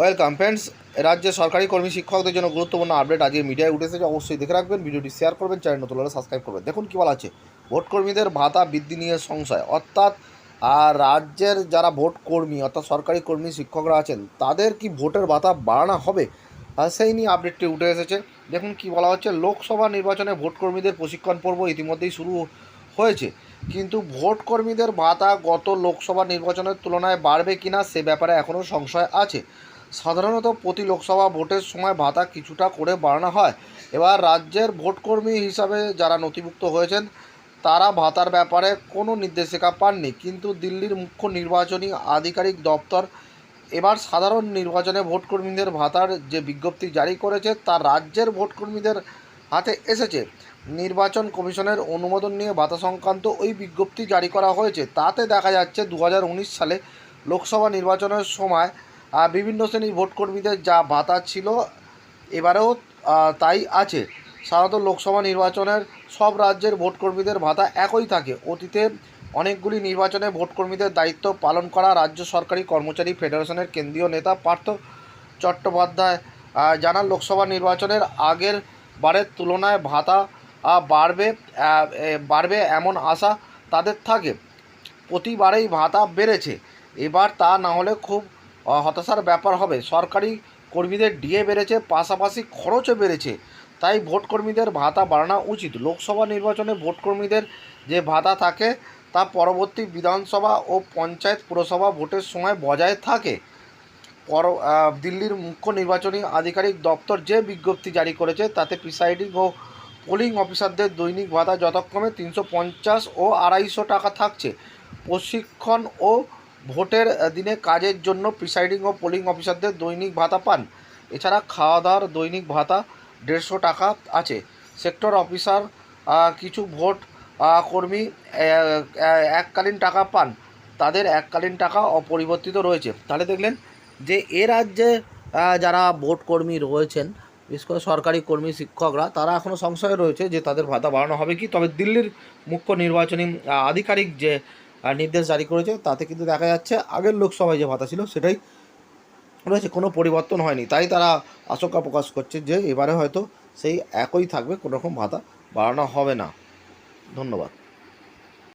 Welcome friends, রাজ্যের সরকারি কর্মী শিক্ষকদের জন্য গুরুত্বপূর্ণ আপডেট আজকে মিডিয়ায় উঠেছে অবশ্যই দেখে রাখবেন, ভিডিওটি শেয়ার করবেন চ্যানেল নতুন হলে সাবস্ক্রাইব করবেন। দেখুন কী বলা আছে ভোট কর্মীদের ভাতা বৃদ্ধি নিয়ে সংশয়। অর্থাৎ, আর রাজ্যের যারা ভোট কর্মী অর্থাৎ সরকারি কর্মী শিক্ষকরা আছেন, তাদের কি ভোটের ভাতা বাড়ানো হবে? সেই নিয়ে আপডেটটি উঠে এসেছে। দেখুন কি বলা হচ্ছে, লোকসভা নির্বাচনে ভোট কর্মীদের প্রশিক্ষণ পর্ব ইতিমধ্যেই শুরু হয়েছে। কিন্তু ভোট কর্মীদের ভাতা গত লোকসভা নির্বাচনের তুলনায় বাড়বে কিনা, সে ব্যাপারে এখনও সংশয় আছে। সাধারণত প্রতি লোকসভা ভোটের সময় ভাতা কিছুটা করে বাড়ানো হয়। এবার রাজ্যের ভোটকর্মী হিসাবে যারা নথিভুক্ত হয়েছেন, তারা ভাতার ব্যাপারে কোনো নির্দেশিকা পাননি। কিন্তু দিল্লির মুখ্য নির্বাচনী আধিকারিক দপ্তর এবার সাধারণ নির্বাচনে ভোটকর্মীদের ভাতার যে বিজ্ঞপ্তি জারি করেছে, তা রাজ্যের ভোটকর্মীদের হাতে এসেছে। নির্বাচন কমিশনের অনুমোদন নিয়ে ভাতা সংক্রান্ত ওই বিজ্ঞপ্তি জারি করা হয়েছে। তাতে দেখা যাচ্ছে দু হাজার উনিশ সালে লোকসভা নির্বাচনের সময় বিভিন্ন শ্রেণির ভোটকর্মীদের যা ভাতা ছিল, এবারেও তাই আছে। সাধারণত লোকসভা নির্বাচনের সব রাজ্যের ভোটকর্মীদের ভাতা একই থাকে। অতীতে অনেকগুলি নির্বাচনে ভোটকর্মীদের দায়িত্ব পালন করা রাজ্য সরকারি কর্মচারী ফেডারেশনের কেন্দ্রীয় নেতা পার্থ চট্টোপাধ্যায় জানান, লোকসভা নির্বাচনের আগের বারের তুলনায় ভাতা বাড়বে বাড়বে এমন আশা তাদের থাকে। প্রতিবারেই ভাতা বেড়েছে। এবার তা না হলে খুব হতাশার ব্যাপার হবে। সরকারি কর্মীদের ডিএ বেড়েছে, পাশাপাশি খরচও বেড়েছে। তাই ভোটকর্মীদের ভাতা বাড়ানো উচিত। লোকসভা নির্বাচনে ভোটকর্মীদের যে ভাতা থাকে, তা পরবর্তী বিধানসভা ও পঞ্চায়েত পুরসভা ভোটের সময় বজায় থাকে। পর দিল্লির মুখ্য নির্বাচনী আধিকারিক দপ্তর যে বিজ্ঞপ্তি জারি করেছে, তাতে প্রিসাইডিং ও পোলিং অফিসারদের দৈনিক ভাতা যথাক্রমে তিনশো পঞ্চাশ ও আড়াইশো টাকা থাকছে। প্রশিক্ষণ ও ভোটের দিনে কাজের জন্য প্রিসাইডিং ও পোলিং অফিসারদের দৈনিক ভাতা পান। এছাড়া খাওয়া দাওয়ার দৈনিক ভাতা দেড়শো টাকা আছে। সেক্টর অফিসার কিছু ভোট কর্মী এককালীন টাকা পান। তাদের এককালীন টাকা অপরিবর্তিত রয়েছে। তাহলে দেখলেন যে এ রাজ্যে যারা ভোট কর্মী রয়েছেন, বিশেষ করে সরকারি কর্মী, শিক্ষকরা, তারা এখনও সংশয়ে রয়েছে যে তাদের ভাতা বাড়ানো হবে কি? তবে দিল্লির মুখ্য নির্বাচনী আধিকারিক যে নির্দেশ জারি করেছে, তাতে কিন্তু দেখা যাচ্ছে আগের লোকসভায় যে ভাতা ছিল সেটাই রয়েছে, কোনো পরিবর্তন হয়নি। তাই তারা আশঙ্কা প্রকাশ করছে যে এবারে হয়তো সেই একই থাকবে, কোনো রকম ভাতা বাড়ানো হবে না। ধন্যবাদ।